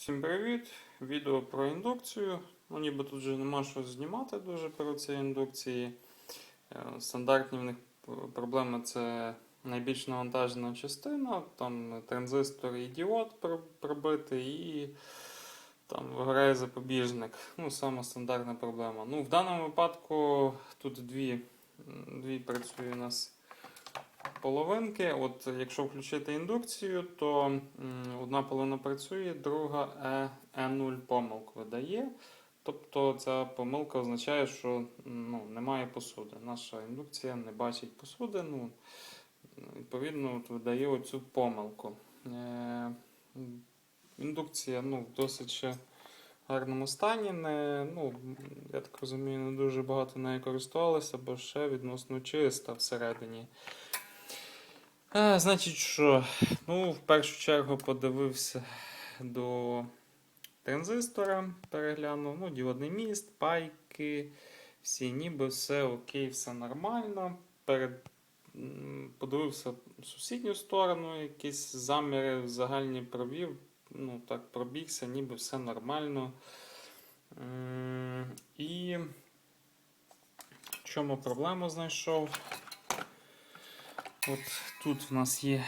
Всім привіт! Відео про індукцію. Ну, ніби тут вже нема що знімати дуже про ці індукції. Е, Стандартні в них проблеми це найбільш навантажена частина, там транзистор і діод про- пробитий і там вигорає запобіжник. Ну, сама стандартна проблема. Ну, в даному випадку тут дві, дві працює у нас половинки. От якщо включити індукцію, то одна половина працює, друга е, E0 помилку видає. Тобто ця помилка означає, що ну, немає посуди. Наша індукція не бачить посуди. Ну, відповідно, от видає оцю помилку. Е, індукція ну, в досить гарному стані. Не, ну, я так розумію, не дуже багато нею користувалися, бо ще відносно чиста всередині. А, значить, що? Ну, в першу чергу подивився до транзистора, переглянув, ну, діодний міст, пайки, всі ніби все окей, все нормально. Перед, подивився в сусідню сторону, якісь заміри загальні провів. Ну, так, пробігся, ніби все нормально. І в чому проблему знайшов? От тут в нас є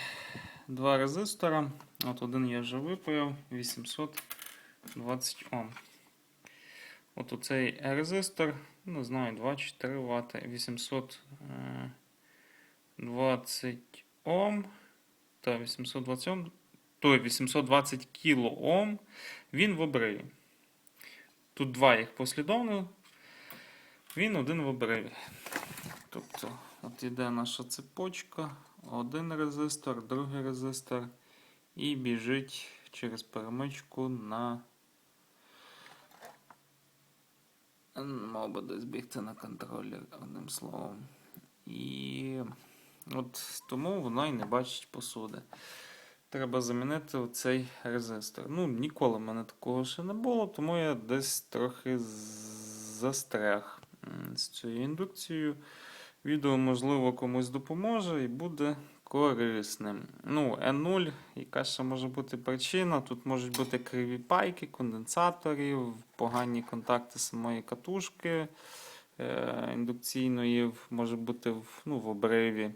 два резистора. От один я вже випаяв 820 Ом. От оцей резистор, не знаю, 2-4 Вт, 820 Ом та 820 Ом, той 820 кіло Ом, він в обриві. Тут два їх послідовно, він один в обриві. Тобто, от іде наша цепочка, один резистор, другий резистор, і біжить через перемичку на. Мав би десь бігти на контролер, одним словом. І от тому вона і не бачить посуди. Треба замінити цей резистор. Ну, ніколи в мене такого ще не було, тому я десь трохи застряг з цією індукцією. Відео, можливо, комусь допоможе і буде корисним. Ну, N0, яка ще може бути причина? Тут можуть бути криві пайки, конденсаторів, погані контакти самої катушки е, індукційної, може бути в, ну, в обриві.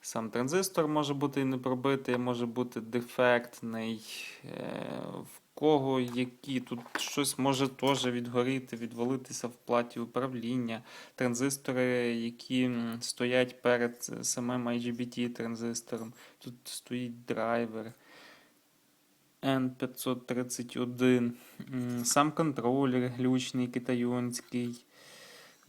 Сам транзистор може бути не пробитий, може бути дефектний. Е, в кого які тут щось може теж відгоріти, відвалитися в платі управління. Транзистори, які стоять перед самим IGBT транзистором. Тут стоїть драйвер. N531. Сам контролер глючний китайонський.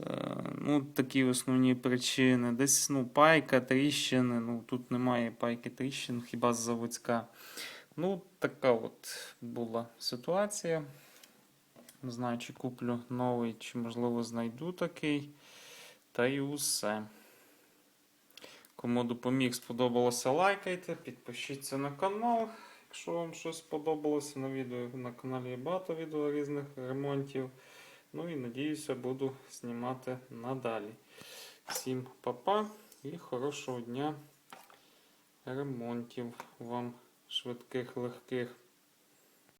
Е, Ну, такі основні причини. Десь ну, пайка, тріщини. Ну, тут немає пайки тріщин, хіба з заводська. Ну, така от була ситуація. Не знаю, чи куплю новий, чи, можливо, знайду такий. Та й усе. Кому допоміг, сподобалося, лайкайте, підпишіться на канал. Якщо вам щось сподобалося на відео, на каналі є багато відео різних ремонтів. Ну і надіюся, буду знімати надалі. Всім па-па і хорошого дня ремонтів вам швидких, легких.